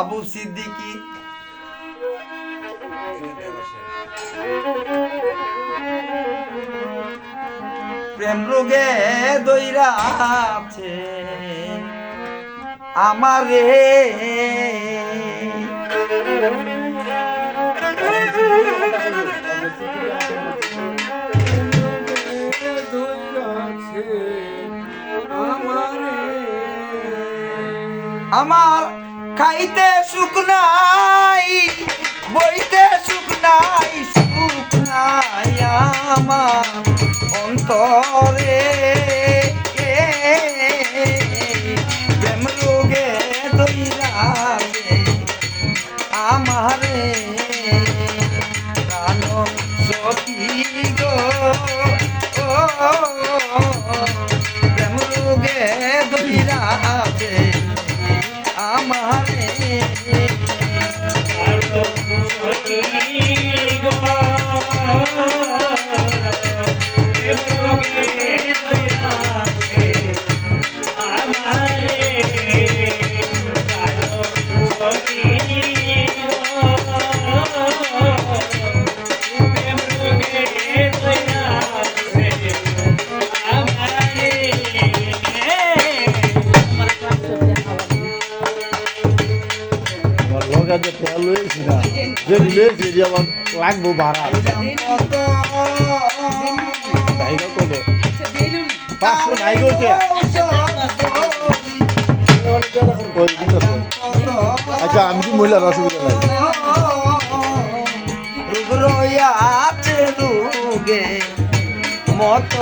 বাবু সিদ্দিকি। প্রেম রোগে দইরা আছে। আমারে আমার খাইতে সুখ নাই বইতে সুখ নাই সুখ নাই আমার অন্তরে। আমারে। প্রাণ সখী লয়েছি না যে লয়েছি যে আমার লাগবো ভাড়া আচ্ছা আমি কি মহিলার অসুবিধা নাই মত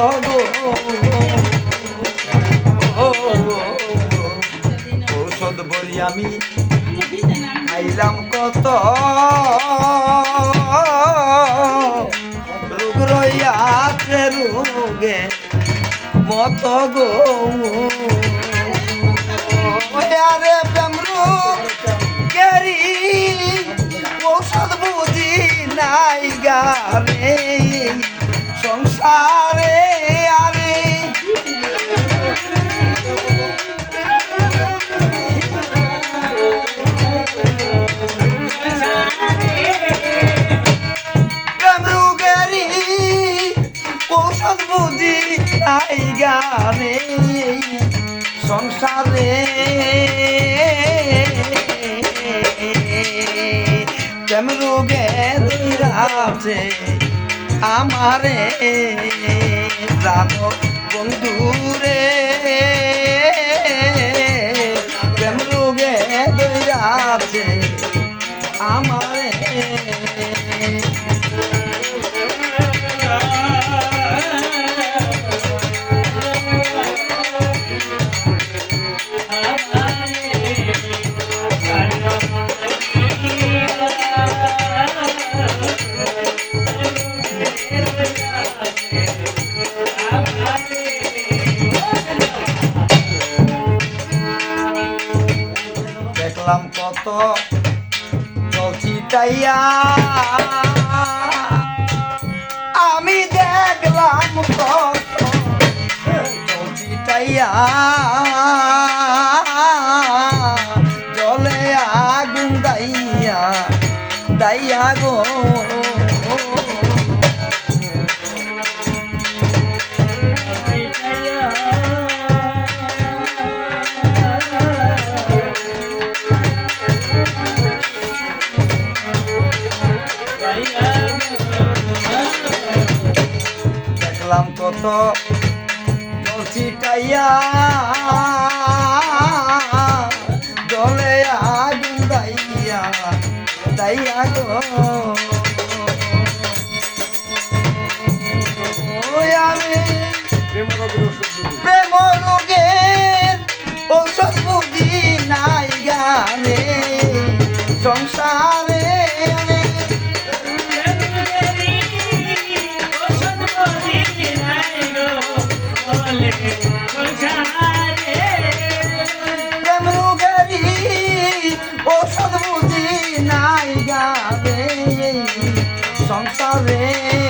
ঔষধ বড়ি আমি খাইলাম কত? রুগ্রয়াতে রুগে মত গো আরে প্রেমরু কেরি ঔষধ বুঝি নাই গারে সংসারে সংসারে প্রেম রোগে আছে আমারে বন্ধুরে? প্রেম দেখলাম কত চিটাইয়া আমি দেখলাম কত জলে দেখলাম কত জল ছিটাইয়া। জলে আগুন দাইয়া দাইয়া গো। সংসারে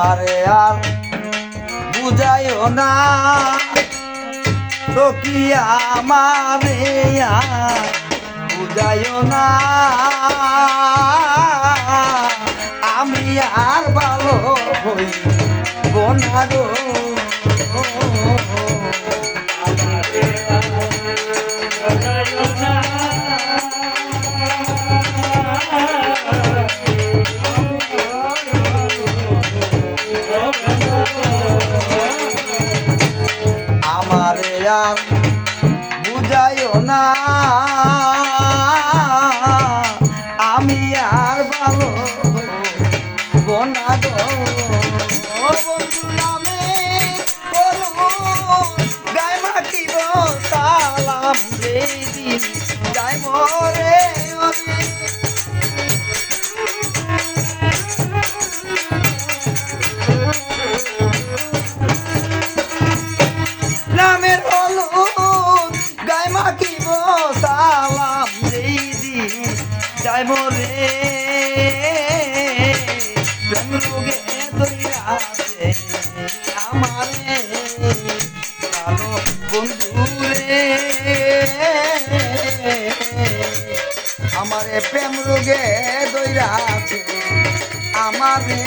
আমারে আর বুঝাইও না। সখী আমারে বুঝাইও না। আমি আর ভালো হই বোনা আর বুঝাইও না। আমারে বন্ধু রে প্রেম রোগে দইরাছে আমারে